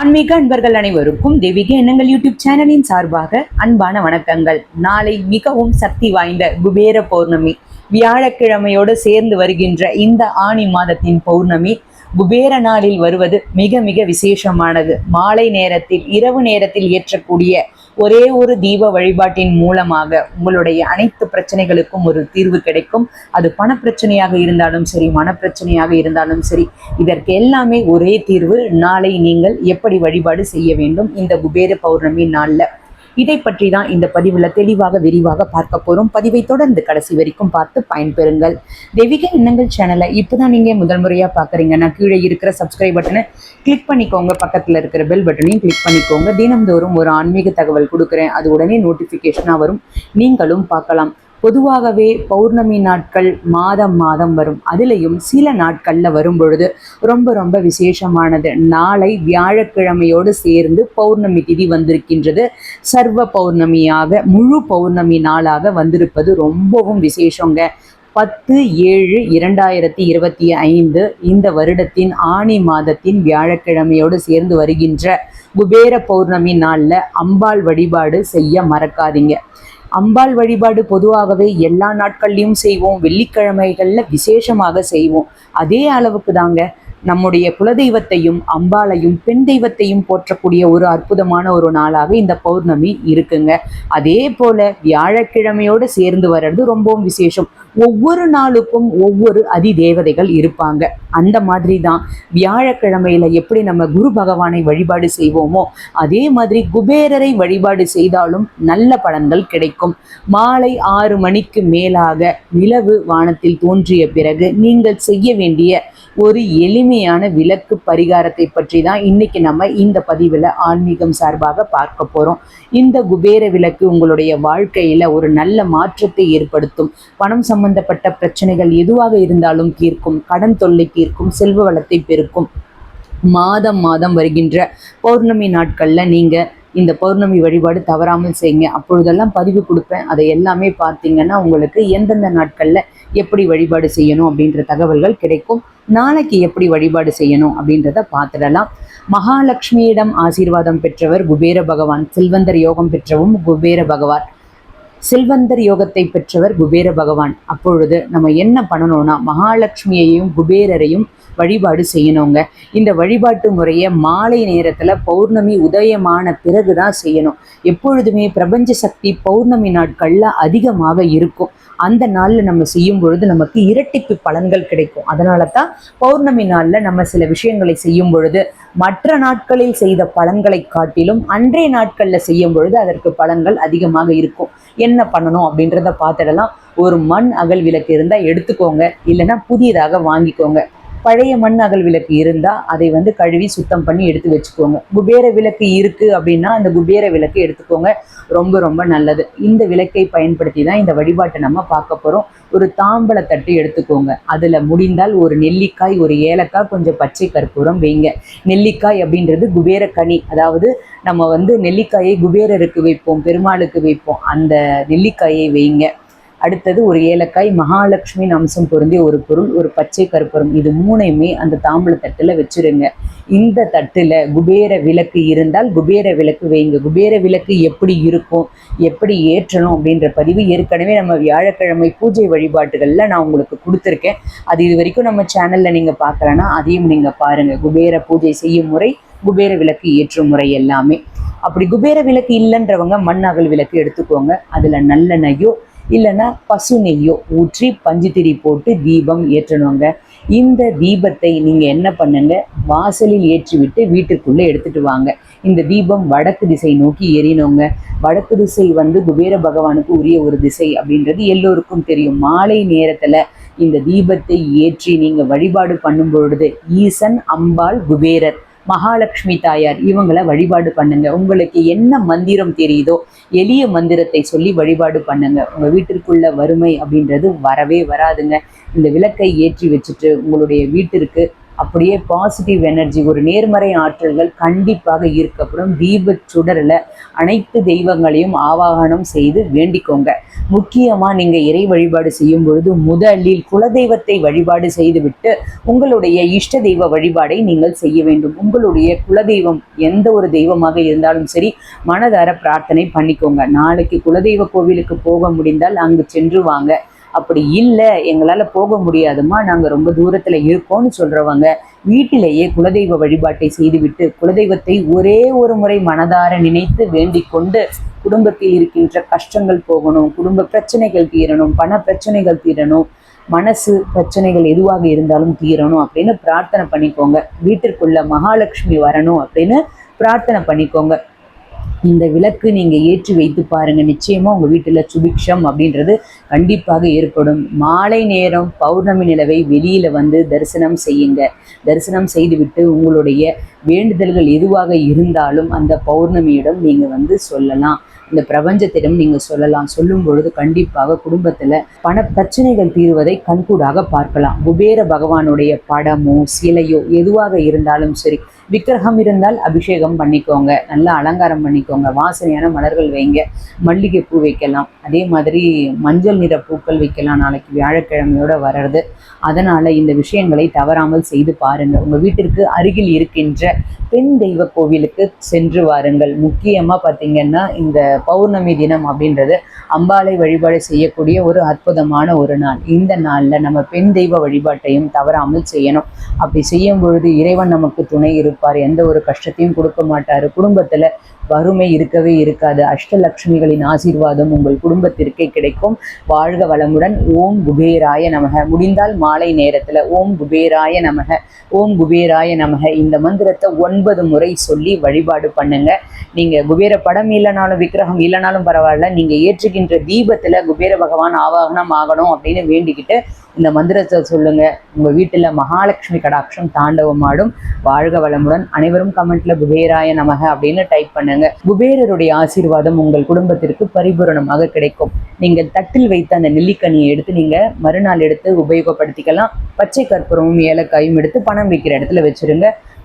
ஆன்மீக அன்பர்கள் அனைவருக்கும் தெய்வீக எண்ணங்கள் யூடியூப் சேனலின் சார்பாக அன்பான வணக்கங்கள். நாளை மிகவும் சக்தி வாய்ந்த குபேர பௌர்ணமி. வியாழக்கிழமையோடு சேர்ந்து வருகின்ற இந்த ஆணி மாதத்தின் பௌர்ணமி குபேர நாளில் வருவது மிக மிக விசேஷமானது. மாலை நேரத்தில் இரவு நேரத்தில் ஏற்றக்கூடிய ஒரே ஒரு தீப வழிபாட்டின் மூலமாக உங்களுடைய அனைத்து பிரச்சனைகளுக்கும் ஒரு தீர்வு கிடைக்கும். அது பணப்பிரச்சனையாக இருந்தாலும் சரி மனப்பிரச்சனையாக இருந்தாலும் சரி இதற்கு எல்லாமே ஒரே தீர்வு. நாளை நீங்கள் எப்படி வழிபாடு செய்ய வேண்டும்? இந்த குபேர பௌர்ணமி நாளில் இதை பற்றி தான் இந்த பதிவில் தெளிவாக விரிவாக பார்க்க போகிறோம் பதிவை தொடர்ந்து கடைசி வரைக்கும் பார்த்து பயன்பெறுங்கள். தெய்வீக எண்ணங்கள் சேனலை இப்போ தான் நீங்கள் முதல் முறையாக பார்க்குறீங்கன்னா கீழே இருக்கிற சப்ஸ்கிரைப் பட்டனை கிளிக் பண்ணிக்கோங்க. பக்கத்தில் இருக்கிற பெல் பட்டனையும் கிளிக் பண்ணிக்கோங்க. தினம்தோறும் ஒரு ஆன்மீக தகவல் கொடுக்குறேன். அது உடனே நோட்டிஃபிகேஷனாக வரும். நீங்களும் பார்க்கலாம். பொதுவாகவே பௌர்ணமி நாட்கள் மாதம் மாதம் வரும். அதுலேயும் சில நாட்களில் வரும் பொழுது ரொம்ப ரொம்ப விசேஷமானது. நாளை வியாழக்கிழமையோடு சேர்ந்து பௌர்ணமி திதி வந்திருக்கின்றது. சர்வ பௌர்ணமியாக முழு பௌர்ணமி நாளாக வந்திருப்பது ரொம்பவும் விசேஷங்க. பத்து ஏழு இரண்டாயிரத்தி இருபத்தி ஐந்து இந்த வருடத்தின் ஆணி மாதத்தின் வியாழக்கிழமையோடு சேர்ந்து வருகின்ற குபேர பௌர்ணமி நாளில் அம்பாள் வழிபாடு செய்ய மறக்காதீங்க. அம்பாள் வழிபாடு பொதுவாகவே எல்லா நாட்கள்லையும் செய்வோம். வெள்ளிக்கிழமைகளில் விசேஷமாக செய்வோம். அதே அளவுக்கு தாங்க நம்முடைய குலதெய்வத்தையும் அம்பாளையும் பெண் தெய்வத்தையும் போற்றக்கூடிய ஒரு அற்புதமான ஒரு நாளாக இந்த பௌர்ணமி இருக்குங்க. அதே போல வியாழக்கிழமையோடு சேர்ந்து வர்றது ரொம்பவும் விசேஷம். ஒவ்வொரு நாளுக்கும் ஒவ்வொரு அதி தேவதைகள் இருப்பாங்க. அந்த மாதிரி தான் வியாழக்கிழமையில எப்படி நம்ம குரு பகவானை வழிபாடு செய்வோமோ அதே மாதிரி குபேரரை வழிபாடு செய்தாலும் நல்ல பலன்கள் கிடைக்கும். மாலை ஆறு மணிக்கு மேலாக நிலவு வானத்தில் தோன்றிய பிறகு நீங்கள் செய்ய வேண்டிய ஒரு எளிமையான விளக்கு பரிகாரத்தை பற்றி தான் இன்னைக்கு நம்ம இந்த பதிவில் ஆன்மீகம் சார்பாக பார்க்க போகிறோம் இந்த குபேர விளக்கு உங்களுடைய வாழ்க்கையில் ஒரு நல்ல மாற்றத்தை ஏற்படுத்தும். பணம் சம்பந்தப்பட்ட பிரச்சனைகள் எதுவாக இருந்தாலும் தீர்க்கும். கடன் தொல்லை தீர்க்கும். செல்வ வளத்தை பெருக்கும். மாதம் மாதம் வருகின்ற பௌர்ணமி நாட்களில் நீங்கள் இந்த பௌர்ணமி வழிபாடு தவறாமல் செய்யுங்க. அப்பொழுதெல்லாம் பதிவு கொடுப்பேன். அதை எல்லாமே பார்த்தீங்கன்னா உங்களுக்கு எந்தெந்த நாட்களில் எப்படி வழிபாடு செய்யணும் அப்படின்ற தகவல்கள் கிடைக்கும். நாளைக்கு எப்படி வழிபாடு செய்யணும் அப்படின்றத பார்த்துடலாம். மகாலட்சுமியிடம் ஆசீர்வாதம் பெற்றவர் குபேர பகவான். செல்வந்தர் யோகம் பெற்றவும் குபேர பகவான். செல்வந்தர் யோகத்தை பெற்றவர் குபேர பகவான். அப்பொழுது நம்ம என்ன பண்ணணும்னா மகாலட்சுமியையும் குபேரரையும் வழிபாடு செய்யணுங்க. இந்த வழிபாட்டு முறையை மாலை நேரத்தில் பௌர்ணமி உதயமான பிறகு தான் செய்யணும். எப்பொழுதுமே பிரபஞ்ச சக்தி பௌர்ணமி நாட்களில் அதிகமாக இருக்கும். அந்த நாளில் நம்ம செய்யும் பொழுது நமக்கு இரட்டிப்பு பலன்கள் கிடைக்கும். அதனால தான் பௌர்ணமி நாளில் நம்ம சில விஷயங்களை செய்யும் பொழுது மற்ற நாட்களில் செய்த பலன்களை காட்டிலும் அன்றைய நாட்களில் செய்யும் பொழுது அதற்கு பலன்கள் அதிகமாக இருக்கும். என்ன பண்ணணும் அப்படின்றத பார்த்துடலாம். ஒரு மண் அகல் விளக்கு இருந்தால் எடுத்துக்கோங்க. இல்லைன்னா புதியதாக வாங்கிக்கோங்க. பழைய மண் அகல் விளக்கு இருந்தால் அதை வந்து கழுவி சுத்தம் பண்ணி எடுத்து வச்சுக்கோங்க. குபேர விளக்கு இருக்குது அப்படின்னா அந்த குபேர விளக்கு எடுத்துக்கோங்க. ரொம்ப ரொம்ப நல்லது. இந்த விளக்கை பயன்படுத்தி தான் இந்த வழிபாட்டை நம்ம பார்க்க போகிறோம் ஒரு தாம்பழ தட்டு எடுத்துக்கோங்க. அதில் முடிந்தால் ஒரு நெல்லிக்காய் ஒரு ஏலக்காய் கொஞ்சம் பச்சை கற்பூரம் வைங்க. நெல்லிக்காய் அப்படின்றது குபேர கனி. அதாவது நம்ம வந்து நெல்லிக்காயை குபேரருக்கு வைப்போம் பெருமாளுக்கு வைப்போம். அந்த நெல்லிக்காயை வைங்க. அடுத்தது ஒரு ஏலக்காய் மகாலட்சுமியின் அம்சம் பொருந்திய ஒரு பொருள் ஒரு பச்சை கருப்பொருள். இது மூணையுமே அந்த தாம்பூல தட்டில் வச்சிருங்க. இந்த தட்டில் குபேர விளக்கு இருந்தால் குபேர விளக்கு வைங்க. குபேர விளக்கு எப்படி இருக்கும் எப்படி ஏற்றணும் அப்படின்ற பதிவு ஏற்கனவே நம்ம வியாழக்கிழமை பூஜை வழிபாட்டுகளில் நான் உங்களுக்கு கொடுத்துருக்கேன். அது இது வரைக்கும் நம்ம சேனலில் நீங்கள் பார்க்கலன்னா அதையும் நீங்கள் பாருங்கள் குபேர பூஜை செய்யும் முறை குபேர விளக்கு ஏற்றும் முறை எல்லாமே. அப்படி குபேர விளக்கு இல்லைன்றவங்க மண் அகல் விளக்கு எடுத்துக்கோங்க. அதில் நல்லெண்ணெய்யோ இல்லைன்னா பசு நெய்யோ ஊற்றி பஞ்சுத்திரி போட்டு தீபம் ஏற்றணுங்க. இந்த தீபத்தை நீங்கள் என்ன பண்ணுங்க? வாசலில் ஏற்றிவிட்டு வீட்டுக்குள்ளே எடுத்துகிட்டு வாங்க. இந்த தீபம் வடக்கு திசை நோக்கி எறினோங்க வடக்கு திசை வந்து குபேர பகவானுக்கு உரிய ஒரு திசை அப்படின்றது எல்லோருக்கும் தெரியும். மாலை நேரத்தில் இந்த தீபத்தை ஏற்றி நீங்கள் வழிபாடு பண்ணும் பொழுது ஈசன் அம்பாள் குபேரர் மகாலட்சுமி தாயார் இவங்களை வழிபாடு பண்ணுங்க. உங்களுக்கு என்ன மந்திரம் தெரியுதோ எளிய மந்திரத்தை சொல்லி வழிபாடு பண்ணுங்க. உங்க வீட்டிற்குள்ள வறுமை அப்படின்றது வரவே வராதுங்க. இந்த விளக்கை ஏற்றி வச்சுட்டு உங்களுடைய வீட்டிற்கு அப்படியே பாசிட்டிவ் எனர்ஜி ஒரு நேர்மறை ஆற்றல்கள் கண்டிப்பாக ஈர்க்கப்படும். தீப சுடரில் அனைத்து தெய்வங்களையும் ஆவாகனம் செய்து வேண்டிக்கோங்க. முக்கியமாக நீங்கள் இறை வழிபாடு செய்யும் பொழுது முதலில் குலதெய்வத்தை வழிபாடு செய்துவிட்டு உங்களுடைய இஷ்ட தெய்வ வழிபாடை நீங்கள் செய்ய வேண்டும். உங்களுடைய குலதெய்வம் எந்த ஒரு தெய்வமாக இருந்தாலும் சரி மனதார பிரார்த்தனை பண்ணிக்கோங்க. நாளைக்கு குலதெய்வ கோவிலுக்கு போக முடிந்தால் அங்கு சென்று வாங்க. அப்படி இல்லை எங்களால் போக முடியாதுமா நாங்கள் ரொம்ப தூரத்தில் இருக்கோம்னு சொல்கிறவங்க வீட்டிலேயே குலதெய்வ வழிபாட்டை செய்துவிட்டு குலதெய்வத்தை ஒரே ஒரு முறை மனதார நினைத்து வேண்டிக் கொண்டு குடும்பத்தில் இருக்கின்ற கஷ்டங்கள் போகணும் குடும்ப பிரச்சனைகள் தீரணும் பண பிரச்சனைகள் தீரணும் மனசு பிரச்சனைகள் எதுவாக இருந்தாலும் தீரணும் அப்படின்னு பிரார்த்தனை பண்ணிக்கோங்க. வீட்டிற்குள்ள மகாலட்சுமி வரணும் அப்படின்னு பிரார்த்தனை பண்ணிக்கோங்க. இந்த விளக்கு நீங்கள் ஏற்றி வைத்து பாருங்கள் நிச்சயமாக உங்கள் வீட்டில் சுபிக்ஷம் அப்படின்றது கண்டிப்பாக ஏற்படும். மாலை நேரம் பௌர்ணமி நிலவை வெளியில் வந்து தரிசனம் செய்யுங்க. தரிசனம் செய்துவிட்டு உங்களுடைய வேண்டுதல்கள் எதுவாக இருந்தாலும் அந்த பௌர்ணமியிடம் நீங்கள் வந்து சொல்லலாம். இந்த பிரபஞ்சத்திடம் நீங்கள் சொல்லலாம் சொல்லும் பொழுது கண்டிப்பாக குடும்பத்தில் பண பிரச்சனைகள் தீர்வதை கண்கூடாக பார்க்கலாம். குபேர பகவானுடைய படமோ சிலையோ எதுவாக இருந்தாலும் சரி விக்கிரகம் இருந்தால் அபிஷேகம் பண்ணிக்கோங்க நல்லா அலங்காரம் பண்ணிக்கோங்க வாசனையான மலர்கள் வைங்க மல்லிகைப்பூ வைக்கலாம். அதே மாதிரி மஞ்சள் நிற பூக்கள் வைக்கலாம் நாளைக்கு வியாழக்கிழமையோட வர்றது. அதனால் இந்த விஷயங்களை தவறாமல் செய்து பாருங்கள். உங்கள் வீட்டிற்கு அருகில் இருக்கின்ற பெண் தெய்வ கோவிலுக்கு சென்று வாருங்கள். முக்கியமாக பார்த்திங்கன்னா இந்த பௌர்ணமி தினம் அப்படின்றது அம்பாளை வழிபாடு செய்யக்கூடிய ஒரு அற்புதமான ஒரு நாள். இந்த நாளில் நம்ம பெண் தெய்வ வழிபாட்டையும் தவறாமல் செய்யணும். அப்படி செய்யும் பொழுது இறைவன் நமக்கு துணை இருப்பார். எந்த ஒரு கஷ்டத்தையும் கொடுக்க மாட்டார். குடும்பத்தில் வறுமை இருக்கவே இருக்காது. அஷ்டலக்ஷ்மிகளின் ஆசீர்வாதம் உங்கள் குடும்பத்திற்கே கிடைக்கும். வாழ்க வளமுடன். ஓம் குபேராய நமக. முடிந்தால் மாலை நேரத்தில் ஓம் குபேராய நமக. ஓம் குபேராய நமக. இந்த மந்திரத்தை ஒன்பது முறை சொல்லி வழிபாடு பண்ணுங்க. நீங்கள் குபேர படம் இல்லைனாலும் விக்கிரகம் இல்லைனாலும் பரவாயில்ல. நீங்கள் ஏற்றுகின்ற தீபத்தில் குபேர பகவான் ஆவாகனம் ஆகணும் அப்படின்னு வேண்டிக்கிட்டு இந்த மந்திரத்தை சொல்லுங்க. உங்கள் வீட்டில் மகாலட்சுமி கடாட்சம் தாண்டவம் ஆடும் வாழ்க வளமுடன். அனைவரும் கமெண்ட்ல குபேராய நமக அப்படின்னு டைப் பண்ணுங்க. குபேரருடைய ஆசீர்வாதம் உங்கள் குடும்பத்திற்கு பரிபூரணமாக கிடைக்கும். நீங்கள் தட்டில் வைத்த அந்த நெல்லிக்கனியை எடுத்து நீங்க மறுநாள் எடுத்து உபயோகப்படுத்திக்கலாம். பச்சை கற்பூரமும் ஏலக்காயும் எடுத்து பணம் வைக்கிற இடத்துல வச்சிருங்க.